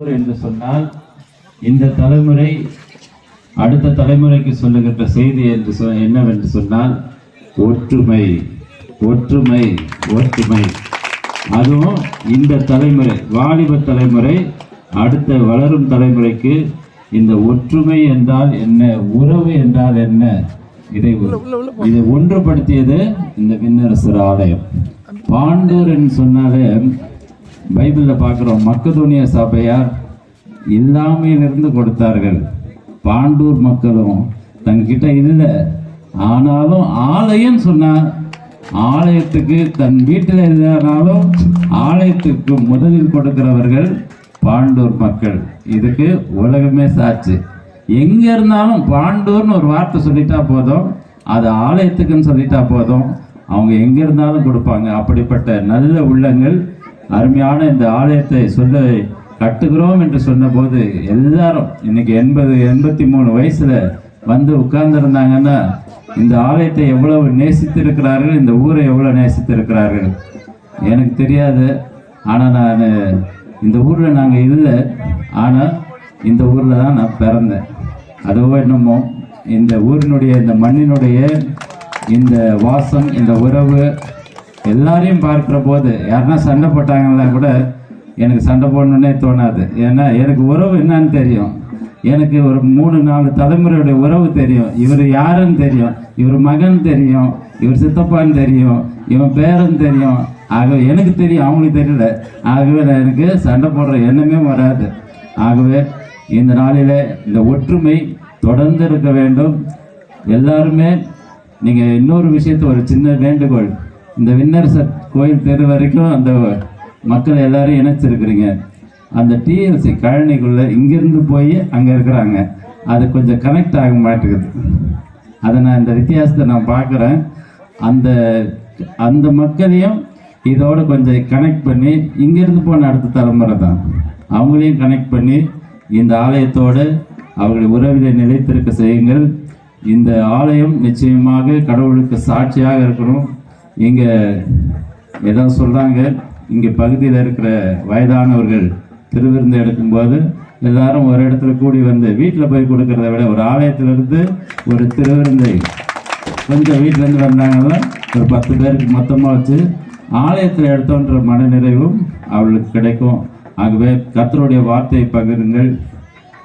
என்று சொன்னால் இந்த தலைமுறை அடுத்த தலைமுறைக்கு சொல்லுகின்ற செய்தி என்று சொ என்னவென்று சொன்னால் ஒற்றுமை ஒற்றுமை ஒற்றுமை. அதுவும் இந்த தலைமுறை வாலிப தலைமுறை அடுத்த வளரும் தலைமுறைக்கு இந்த ஒற்றுமை என்றால் என்ன உறவு என்றால் என்ன இதை இதை ஒன்றுபடுத்தியது இந்த விண்ணரசர் ஆலயம். பாண்டூர் என்று சொன்னாலே பைபிளில் பார்க்குறோம் மக்கதோனிய சபையார் இல்லாமையிலிருந்து கொடுத்தார்கள். பாண்டூர் மக்களும் தங்கிட்ட இல்லை. ஆனாலும் ஆலயம் சொன்னார். ஆலயத்துக்கு தன் வீட்டில் இல்லைனாலும் ஆலயத்துக்கு முதலில் கொடுக்கிறவர்கள் பாண்டூர் மக்கள். இதுக்கு உலகமே சாட்சி. எங்கே இருந்தாலும் பாண்டூர்னு ஒரு வார்த்தை சொல்லிட்டா போதும். அது ஆலயத்துக்குன்னு சொல்லிட்டா போதும். அவங்க எங்கே இருந்தாலும் கொடுப்பாங்க. அப்படிப்பட்ட நல்ல உள்ளங்கள் அருமையான இந்த ஆலயத்தை சொல்ல கட்டுகிறோம் என்று சொன்னபோது எல்லாரும் இன்னைக்கு எண்பது எண்பத்தி மூணு வயசுல வந்து உட்கார்ந்துருந்தாங்கன்னா இந்த ஆலயத்தை எவ்வளவு நேசித்திருக்கிறார்கள் இந்த ஊரை எவ்வளவு நேசித்திருக்கிறார்கள்? எனக்கு தெரியாது. ஆனால் நான் இந்த ஊரில் நாங்கள் இல்லை. ஆனால் இந்த ஊரில் தான் நான் பிறந்தேன். அதுவோ என்னமோ இந்த ஊரினுடைய இந்த மண்ணினுடைய இந்த வாசம் இந்த உறவு எல்லாரையும் பார்க்குற போது யாருன்னா சண்டை போட்டாங்கன்னா கூட எனக்கு சண்டை போடணுன்னே தோணாது. ஏன்னா எனக்கு உறவு என்னன்னு தெரியும். எனக்கு ஒரு மூணு நாலு தலைமுறையுடைய உறவு தெரியும். இவர் யாருன்னு தெரியும். இவர் மகன் தெரியும். இவர் சித்தப்பான்னு தெரியும். இவன் பேரன் தெரியும். ஆகவே எனக்கு தெரியும். அவங்களுக்கு தெரியல. ஆகவே நான் எனக்கு சண்டை போடுற எண்ணமே வராது. ஆகவே இந்த நாளில் இந்த ஒற்றுமை தொடர்ந்து இருக்க வேண்டும். எல்லாருமே நீங்கள் இன்னொரு விஷயத்தை ஒரு சின்ன வேண்டுகோள். இந்த விண்ணரசர் கோயில் தெரு வரைக்கும் அந்த மக்கள் எல்லாரும் இணைச்சிருக்கிறீங்க. அந்த டிஎல்சி கழனிக்குள்ள இங்கிருந்து போய் அங்கே இருக்கிறாங்க. அது கொஞ்சம் கனெக்ட் ஆக மாட்டேங்குது. அதை நான் இந்த வித்தியாசத்தை நான் பார்க்குறேன். அந்த அந்த மக்களையும் இதோடு கொஞ்சம் கனெக்ட் பண்ணி இங்கிருந்து போன அடுத்த தலைமுறை தான். அவங்களையும் கனெக்ட் பண்ணி இந்த ஆலயத்தோடு அவர்களை உறவிலே நிலைத்திருக்க செய்யுங்கள். இந்த ஆலயம் நிச்சயமாக கடவுளுக்கு சாட்சியாக இருக்கணும். இங்கே ஏதோ சொல்கிறாங்க இங்கே பகுதியில் இருக்கிற வயதானவர்கள் திருவிருந்து எடுக்கும்போது எல்லாரும் ஒரு இடத்துல கூடி வந்து வீட்டில் போய் கொடுக்கறத விட ஒரு ஆலயத்திலிருந்து ஒரு திருவிருந்தை கொஞ்சம் வீட்டிலேருந்து வந்தாங்கன்னா ஒரு பத்து பேருக்கு மொத்தமாக வச்சு ஆலயத்தில் எடுத்தோன்ற மனநிறைவும் அவளுக்கு கிடைக்கும். ஆகவே கத்தருடைய வார்த்தையை பகிருங்கள்.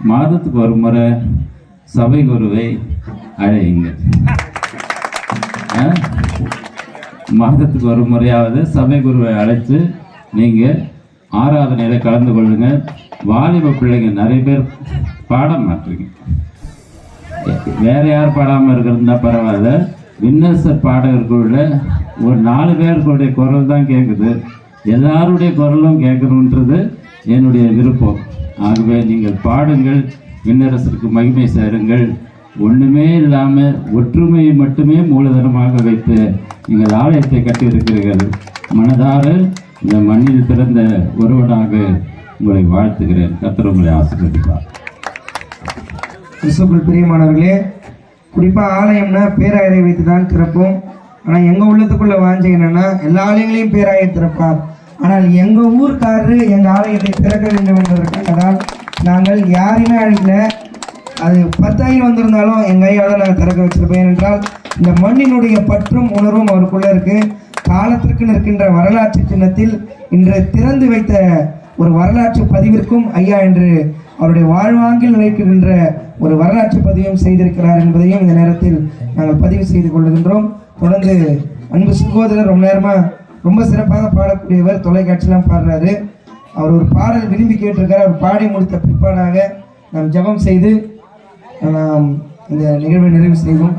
மாதத்துக்கு ஒரு முறை சபை குருவை அழையுங்க ஆ? மாதத்துக்கு ஒரு முறையாவது சபை குருவை அழைத்து நீங்கள் ஆராதனையில் கலந்து கொள்ளுங்க. வாலிப பிள்ளைங்க நிறைய பேர் பாடம் மாற்றுங்க வேற யார் பாடாமல் இருக்கிறதா பரவாயில்ல. விண்ணரசர் பாடகர்களுள்ள ஒரு நாலு பேர்களுடைய குரல் தான் கேட்குது எல்லாருடைய குரலும் கேட்கணுன்றது என்னுடைய விருப்பம். ஆகவே நீங்கள் பாடுங்கள் விண்ணரசருக்கு மகிமை சேருங்கள். ஒன்றுமே இல்லாமல் ஒற்றுமையை மட்டுமே மூலதனமாக வைத்து நீங்கள் ஆலயத்தை கட்டியிருக்கிறீர்கள். மனதார இந்த மண்ணில் பிறந்த ஒருவனாக உங்களை வாழ்த்துகிறேன். கத்திர உங்களை ஆசீர்வதிப்பார். கிறிஸ்துக்குள் பிரியமானவர்களே குறிப்பாக ஆலயம்னா பேராயரை வைத்து தான் திறப்போம். ஆனால் எங்கள் உள்ளத்துக்குள்ள வாஞ்சி என்னன்னா எல்லா ஆலயங்களையும் பேராயர் திறப்பார். ஆனால் எங்கள் ஊர்க்காரரு எங்கள் ஆலயத்தை திறக்க வேண்டும் என்பதற்காக தான் நாங்கள் யாரையுமே அழைக்கல அது பத்தாயிரம் வந்திருந்தாலும் எங்கள் கையால் நாங்கள் திறக்க வச்சிருப்பேன். ஏனென்றால் இந்த மண்ணினுடைய பற்றும் உணர்வும் அவருக்குள்ளே இருக்குது காலத்திற்கு நிற்கின்ற வரலாற்று சின்னத்தில் இன்று திறந்து வைத்த ஒரு வரலாற்று பதிவிற்கும் ஐயா என்று அவருடைய வாழ்வாங்கில் நிலைக்கின்ற ஒரு வரலாற்று பதிவும் செய்திருக்கிறார் என்பதையும் இந்த நேரத்தில் நாங்கள் பதிவு செய்து கொள்கின்றோம். தொடர்ந்து அன்பு சகோதரர் ரொம்ப நேரமாக ரொம்ப சிறப்பாக பாடக்கூடியவர் தொலைக்காட்சியெலாம் பாடுறாரு. அவர் ஒரு பாடல் விரும்பி கேட்டிருக்கார். அவர் பாடி முடித்த பிற்பாடாக நாம் ஜெபம் செய்து இந்த நிகழ்வை நிறைவு செய்வோம்.